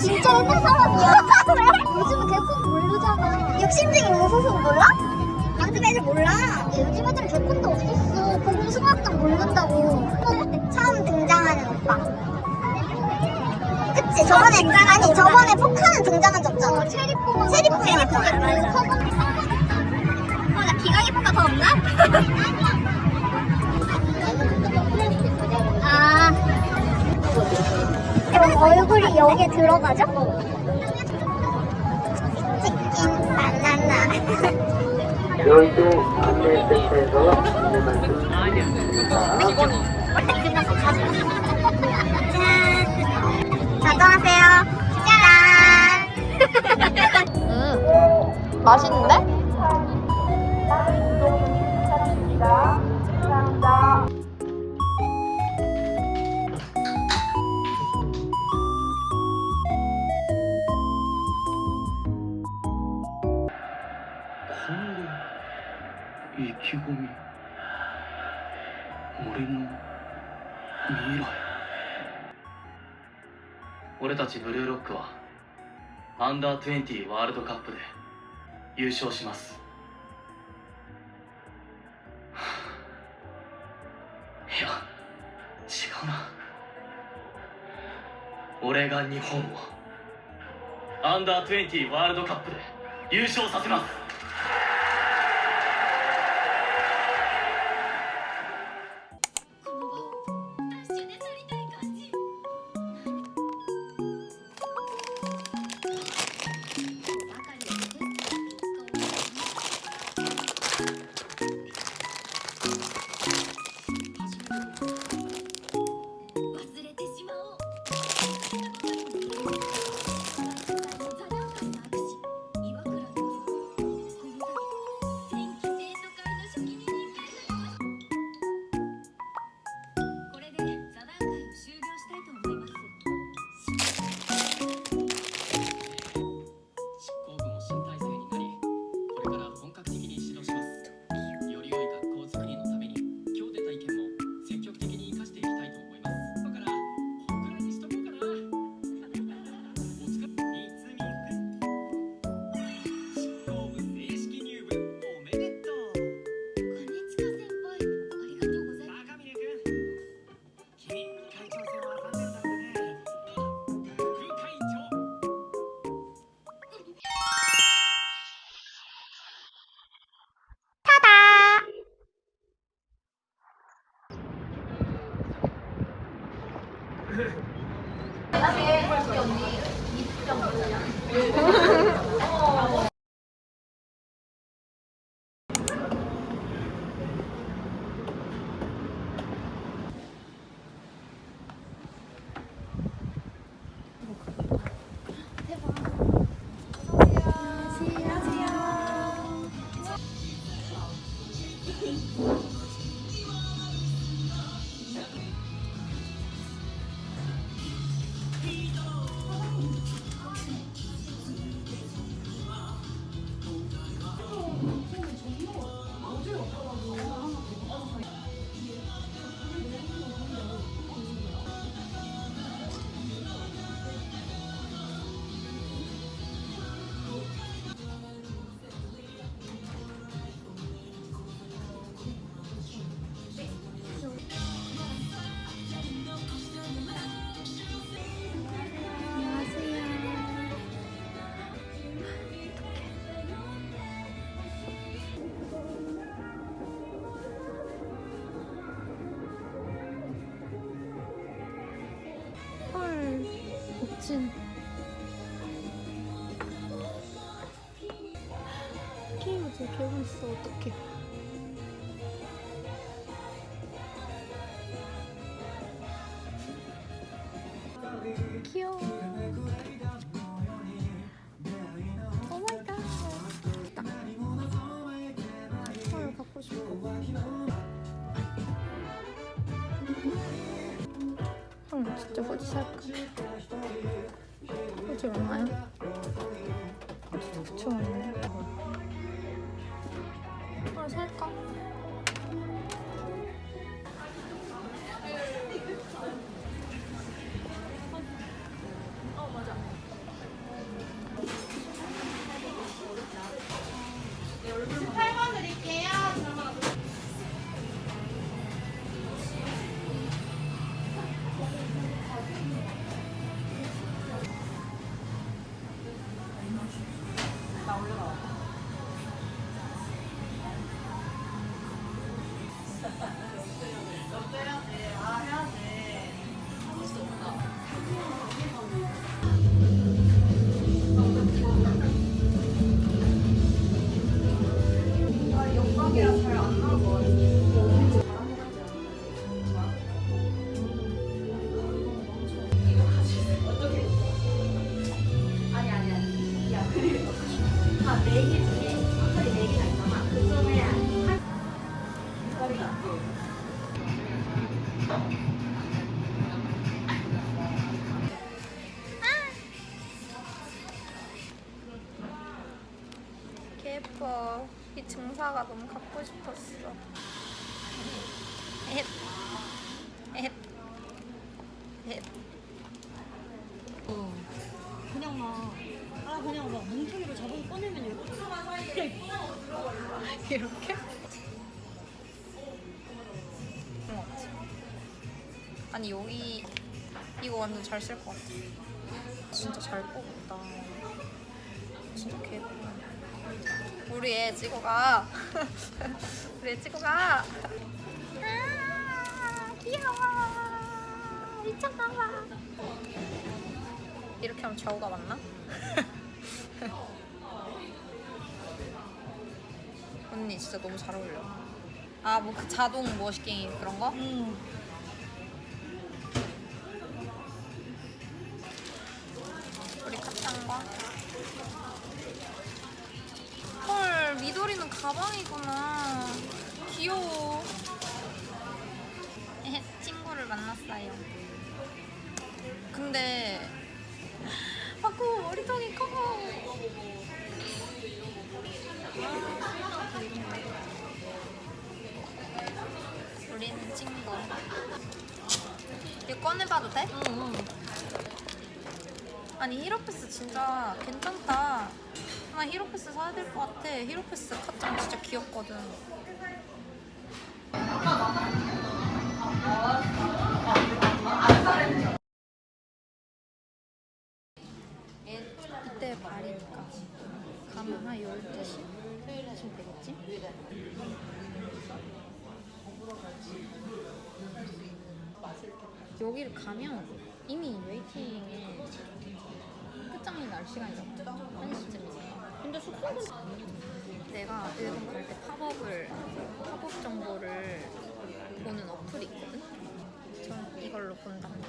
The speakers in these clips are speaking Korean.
진짜 옛날 사람이야. 요즘은 개콘 모르잖아. 욕심쟁이 웃어서 몰라? 요즘 애들 몰라. 요즘 애들 개콘도 없었어. 공수학도 모른다고. 처음 등장하는 오빠. 그치? 저번에, 아니, 저번에 포카는 등장한 적 없잖아. 체리포가. 체리포, 체리포. 어, 나 기강이 포카 더 없나? 그럼 얼굴이 여기에 들어가죠? 치킨 바나나 여의도 안내센터에서 안내만 자정하세요. 짠! 음, 맛있는데? 意気込み。俺の未来。俺たちブルーロックはアンダー20ワールドカップで優勝します。いや違うな。俺が日本をアンダー20ワールドカップで優勝させます。 헐. 찐. 케이크 지금 개고 있어. 어떡해. 귀여워. 오마이갓. 딱. 아, 털 갖고 싶어. 응, 진짜 호지 살 것 같아. 지 얼마야? 9천 원인데? 헐 살까? 개 예뻐. 이 증사가 너무 갖고 싶었어. 앱. 앱. 앱. 그냥 막, 아, 그냥 막 뭉텅이로 저번 꺼내면 이렇게. 이렇게? 아니 여기 이거 완전 잘 쓸 것 같아. 진짜 잘 뽑았다. 진짜 개 예쁘다. 우리 애 찍어 가. 우리 애 찍어 가. 아, 귀여워. 미쳤나봐. 이렇게 하면 좌우가 맞나? 언니 진짜 너무 잘 어울려. 아 뭐 그 자동 머시갱이 그런 거? 음. 우리 한 미도리는 가방이구나. 귀여워. 친구를 만났어요. 근데 아구 머리통이 커. 우리는 친구. 이거 꺼내봐도 돼? 응, 응. 아니 히로패스 진짜 괜찮다. 나 히로패스 사야 될 것 같아. 히로패스 카짱 진짜 귀엽거든. 이때 말이니까 가면 한 12시쯤 되겠지? 여기를 가면 이미 웨이팅에 끝장이 날 시간이잖아. 1시쯤이잖아. 근데 숙소는 내가 일본 갈때 팝업을 팝업 정보를 보는 어플이 있거든. 전 이걸로 본답니다.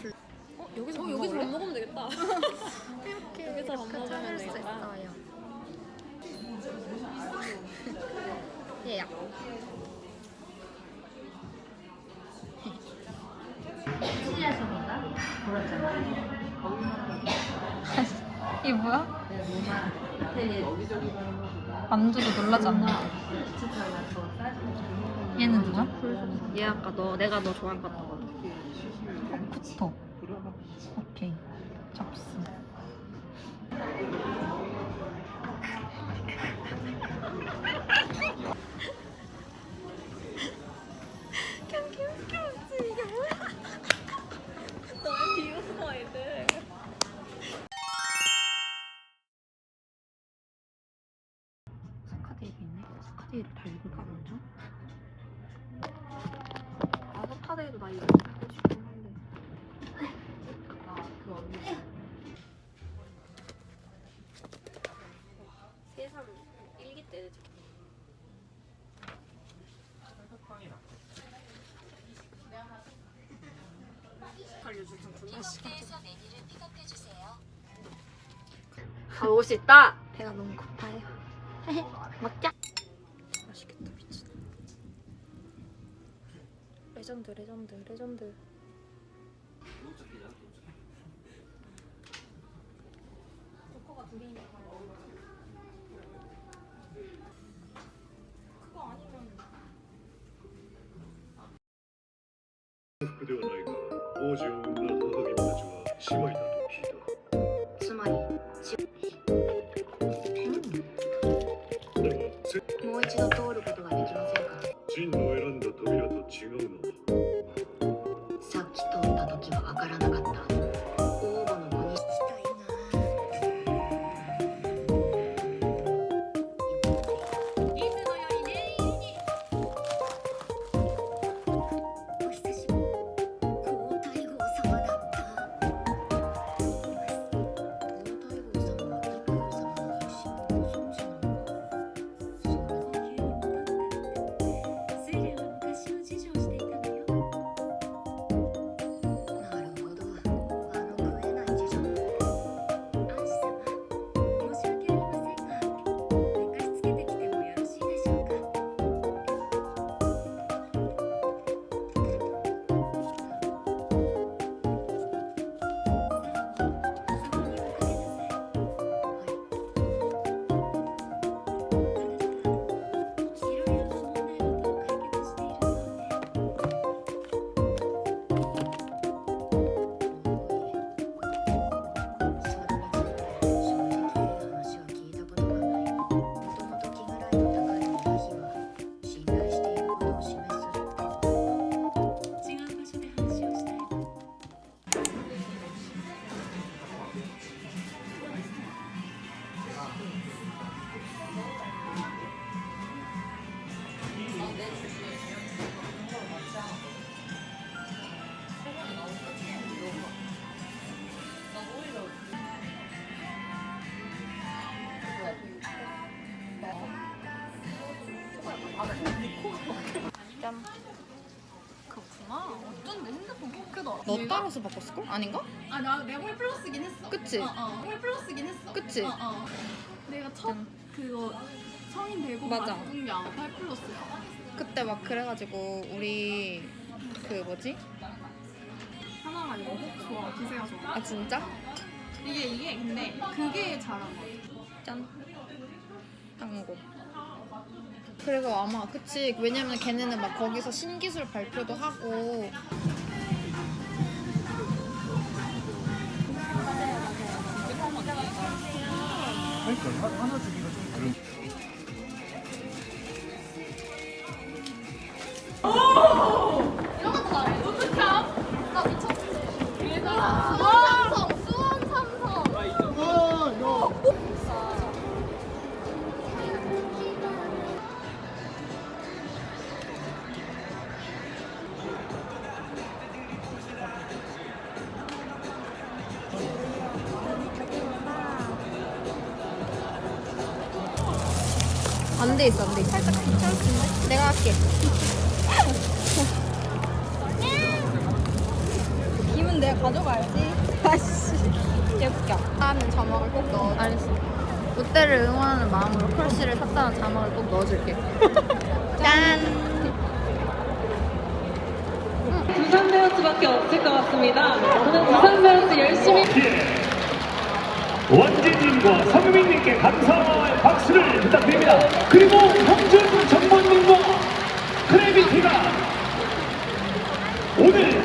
불- 어 여기서 어, 여기서 밥 먹으면 되겠다. 이렇게 여기서 밥 이렇게 먹으면 찾을 수 되겠다. 있어요. 예약. 이게 뭐야? 만두도 놀라지 않나? 얘는 누구야? 얘 아까 너, 내가 너 좋아할 것 같아. 포크스 가볼 수 있다. 배가 너무 고파요. 먹자. 맛있겠다 미친. 레전드 레전드 레전드. 그대와 나이가 너 따라서 바꿨을걸? 아닌가? 아, 나 내가 홀 플러스긴 했어. 그치? 어, 어. 홀 플러스긴 했어. 그치? 어, 어. 내가 첫 짠. 그거 성인 되고 맞아. 바꾼 게 아마 홀 플러스야. 그때 막 그래가지고 우리 그 뭐지? 하나만 이거 좋아. 기세가 좋아. 아 진짜? 이게 이게 근데 그게 잘한 거 같아. 짠 항공 그리고 아마 그치 왜냐면 걔네는 막 거기서 신기술 발표도 하고 outro. 안돼 있어 안돼 있어. 살짝 귀찮은데? 내가 할게. 김은 내가 가져가야지. 아씨. 개웃겨. 나는 자막을 꼭 넣어 알겠어. 롯데를 응원하는 마음으로 크러쉬를 샀다는 자막을 꼭 넣어줄게. 짠! 두산 베어스밖에 없을 것 같습니다. 저는 두산 베어스 열심히 원진님과 서유민님께 감사의 박수를 부탁드립니다. 그리고 홍준 정모님과 크래비티가 오늘